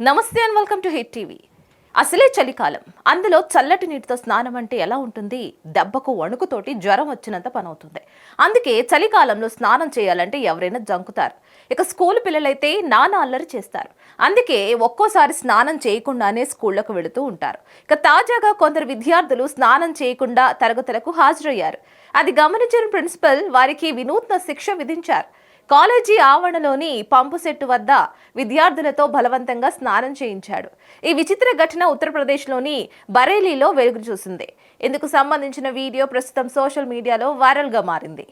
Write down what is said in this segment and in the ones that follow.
నమస్తే and welcome to Hit TV. అసలే చలికాలం. అందులో చల్లటి నీటితో స్నానం అంటే ఎలా ఉంటుంది? దెబ్బకు వణుకుతోటి జ్వరం వచ్చినంత పని అవుతుంది అందుకే చలికాలంలో స్నానం చేయాలంటే ఎవరైనా జంకుతారు. ఇక స్కూల్ పిల్లలైతే నానా అల్లరి చేస్తారు. అందుకే ఒక్కోసారి స్నానం చేయకుండానే స్కూళ్ళకు వెళుతూ ఉంటారు. ఇక తాజాగా కొందరు విద్యార్థులు స్నానం చేయకుండా తరగతులకు హాజరయ్యారు. అది గమనించిన ప్రిన్సిపల్ వారికి వినూత్న శిక్ష విధించారు. కాలేజీ ఆవరణలోని పంపు సెట్టు వద్ద విద్యార్థులతో బలవంతంగా స్నానం చేయించాడు. ఈ విచిత్ర ఘటన ఉత్తరప్రదేశ్లోని బరేలీలో వెలుగు చూసింది ఇందుకు సంబంధించిన వీడియో ప్రస్తుతం సోషల్ మీడియాలో వైరల్గా మారింది.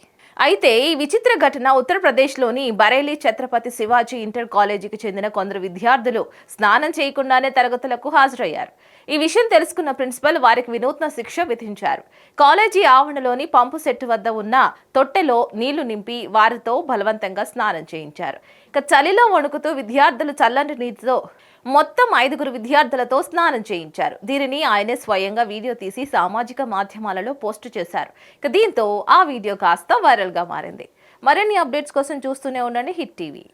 అయితే ఈ విచిత్ర ఘటన ఉత్తరప్రదేశ్లోని బరేలీ ఛత్రపతి శివాజీ ఇంటర్ కాలేజీకి చెందిన కొందరు విద్యార్థులు స్నానం చేయకుండానే తరగతులకు హాజరయ్యారు. ఈ విషయం తెలుసుకున్న ప్రిన్సిపల్ వారికి వినూత్న శిక్ష విధించారు. కాలేజీ ఆవరణలోని పంపు సెట్టు వద్ద ఉన్న తొట్టెలో నీళ్ళు నింపి వారితో బలవంతంగా స్నానం చేయించారు. ఇక చలిలో వణుకుతూ విద్యార్థులు చల్లని నీటితో మొత్తం ఐదుగురు విద్యార్థులతో స్నానం చేయించారు. దీనిని ఆయనే స్వయంగా వీడియో తీసి సామాజిక మాధ్యమాలలో పోస్టు చేశారు. ఇక దీంతో ఆ వీడియో కాస్త వైరల్గా మారింది. మరిన్ని అప్డేట్స్ కోసం చూస్తూనే ఉండండి హిట్ టీవీ.